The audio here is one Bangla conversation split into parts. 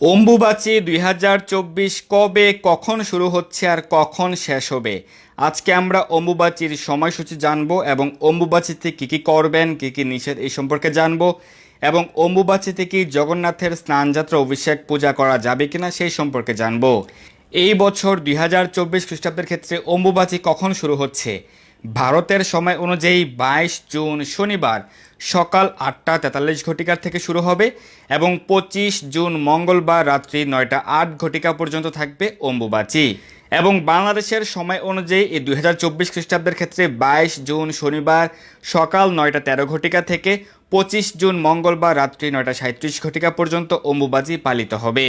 অম্বুবাচী দুই কবে, কখন শুরু হচ্ছে আর কখন শেষ হবে? আজকে আমরা অম্বুবাচীর সময়সূচি জানব এবং অম্বুবাচীতে কী কী করবেন, কী কী নিষেধ এই সম্পর্কে জানব এবং অম্বুবাচীতে কি জগন্নাথের স্নানযাত্রা, অভিষেক, পূজা করা যাবে কিনা সেই সম্পর্কে জানব। এই বছর দুই হাজার চব্বিশ খ্রিস্টাব্দের ক্ষেত্রে অম্বুবাচী কখন শুরু হচ্ছে? ভারতের সময় অনুযায়ী বাইশ জুন শনিবার সকাল আটটা তেতাল্লিশ ঘটিকার থেকে শুরু হবে এবং পঁচিশ জুন মঙ্গলবার রাত্রি নয়টা আট ঘটিকা পর্যন্ত থাকবে অম্বুবাচী। এবং বাংলাদেশের সময় অনুযায়ী এই দুই হাজার চব্বিশ খ্রিস্টাব্দের ক্ষেত্রে বাইশ জুন শনিবার সকাল নয়টা তেরো ঘটিকা থেকে পঁচিশ জুন মঙ্গলবার রাত্রি নয়টা সাঁত্রিশ ঘটিকা পর্যন্ত অম্বুবাচী পালিত হবে।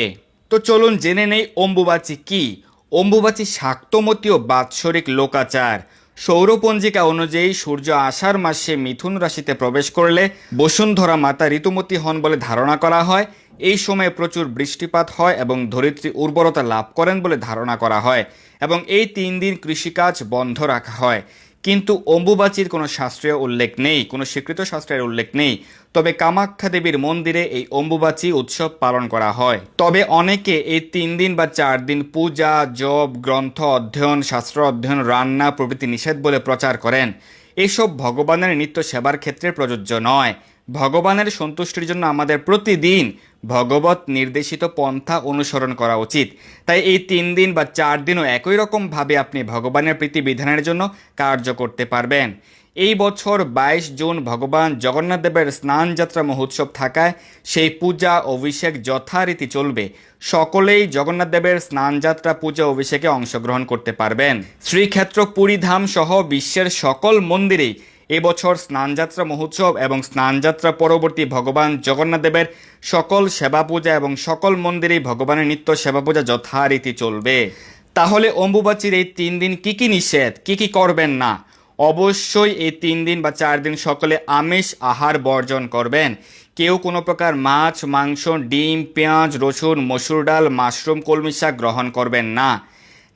তো চলুন জেনে নেই অম্বুবাচী কি? অম্বুবাচী শাক্তমতীয় বাৎসরিক লোকাচার। সৌরপঞ্জিকা অনুযায়ী সূর্য আষাঢ় মাসে মিথুন রাশিতে প্রবেশ করলে বসুন্ধরা মাতা ঋতুমতী হন বলে ধারণা করা হয়। এই সময়ে প্রচুর বৃষ্টিপাত হয় এবং ধরিত্রী উর্বরতা লাভ করেন বলে ধারণা করা হয় এবং এই তিন দিন কৃষিকাজ বন্ধ রাখা হয়। কিন্তু অম্বুবাচীর কোনো শাস্ত্রীয় উল্লেখ নেই, কোনো স্বীকৃত শাস্ত্রের উল্লেখ নেই। তবে কামাখ্যা দেবীর মন্দিরে এই অম্বুবাচী উৎসব পালন করা হয়। তবে অনেকে এই তিন দিন বা চার দিন পূজা জব গ্রন্থ অধ্যয়ন, শাস্ত্র অধ্যয়ন, রান্না, প্রভৃতি নিষেধ বলে প্রচার করেন। এসব ভগবানের নিত্য সেবার ক্ষেত্রে প্রযোজ্য নয়। ভগবানের সন্তুষ্টির জন্য আমাদের প্রতিদিন ভগবত নির্দেশিত পন্থা অনুসরণ করা উচিত। তাই এই তিন দিন বা চার দিনও একই রকমভাবে আপনি ভগবানের প্রীতি বিধানের জন্য কার্য করতে পারবেন। এই বছর বাইশ জুন ভগবান জগন্নাথ দেবের স্নান যাত্রা মহোৎসব থাকায় সেই পূজা, অভিষেক যথারীতি চলবে। সকলেই জগন্নাথ দেবের স্নানযাত্রা, পূজা, অভিষেকে অংশগ্রহণ করতে পারবেন। শ্রীক্ষেত্র পুরীধাম সহ বিশ্বের সকল মন্দিরেই এবছর স্নানযাত্রা মহোৎসব এবং স্নানযাত্রা পরবর্তী ভগবান জগন্নাথ দেবের সকল সেবা পূজা এবং সকল মন্দিরেই ভগবানের নিত্য সেবা পূজা যথারীতি চলবে। তাহলে অম্বুবাচীর এই তিন দিন কি কি নিষেধ? কি কি করবেন না? অবশ্যই এই তিন দিন বা চার দিন সকলে আমিষ আহার বর্জন করবেন। কেউ কোনো প্রকার মাছ, মাংস, ডিম, পেঁয়াজ, রসুন, মসুর ডাল, মাশরুম, কলমি শাক গ্রহণ করবেন না।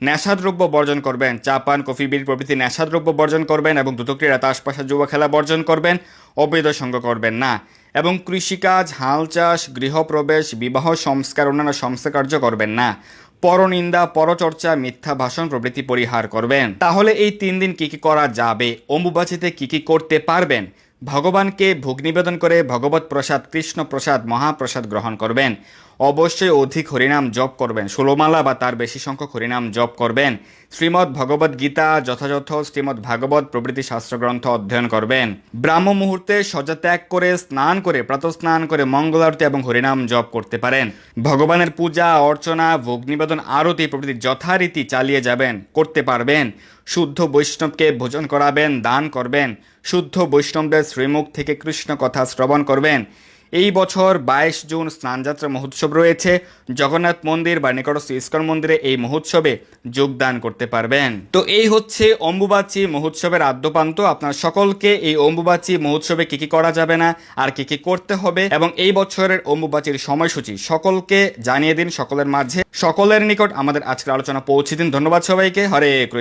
নেশাদ্রব্য বর্জন করবেন। চা পান কফি, বিড়ি প্রভৃতি নেশাদ্রব্য বর্জন করবেন এবং দ্রুতক্রীড়া তাসপাশা, যুব খেলা বর্জন করবেন, অবৈধ সঙ্গ করবেন না। এবং কৃষিকাজ, হাল চাষ, গৃহপ্রবেশ, বিবাহ সংস্কার, অন্যান্য সংস্কার কার্য করবেন না। পরনিন্দা, পরচর্চা, মিথ্যা ভাষণ প্রভৃতি পরিহার করবেন। তাহলে এই তিন দিন কি কি করা যাবে? অম্বুবাচীতে কি কি করতে পারবেন? ভগবানকে ভোগ নিবেদন করে ভগবত প্রসাদ, কৃষ্ণ প্রসাদ, মহাপ্রসাদ গ্রহণ করবেন। অবশ্যই অধিক হরিনাম জপ করবেন। ষোলোমালা বা তার বেশি সংখ্যক হরিনাম জপ করবেন। শ্রীমদ্ ভগবত গীতা, যথাযথ শ্রীমদ্ ভাগবত প্রভৃতি শাস্ত্রগ্রন্থ অধ্যয়ন করবেন। ব্রাহ্ম মুহূর্তে সজা ত্যাগ করে, স্নান করে, প্রাতঃস্নান করে মঙ্গলারতি এবং হরিনাম জপ করতে পারেন। ভগবানের পূজা, অর্চনা, ভোগ নিবেদন, আরতি প্রভৃতি যথারীতি চালিয়ে যাবেন, করতে পারবেন। শুদ্ধ বৈষ্ণবকে ভোজন করাবেন, দান করবেন। শুদ্ধ বৈষ্ণবদের শ্রীমুখ থেকে কৃষ্ণ কথা শ্রবণ করবেন। এই বছর বাইশ জুন স্নানযাত্রা মহোৎসব রয়েছে। জগন্নাথ মন্দির বা নিকটস্থ ইস্কন মন্দিরে এই মহোৎসবে যোগদান করতে পারবেন। তো এই হচ্ছে অম্বুবাচী মহোৎসবের আদ্যপান্ত। আপনার সকলকে এই অম্বুবাচী মহোৎসবে কি কি করা যাবে না, আর কি কি করতে হবে, এবং এই বছরের অম্বুবাচীর সময়সূচি সকলকে জানিয়ে দিন সকলের মাঝে। সকলের নিকট আমাদের আজকের আলোচনা পৌঁছে দিন। ধন্যবাদ সবাইকে। হরে কৃষ্ণ।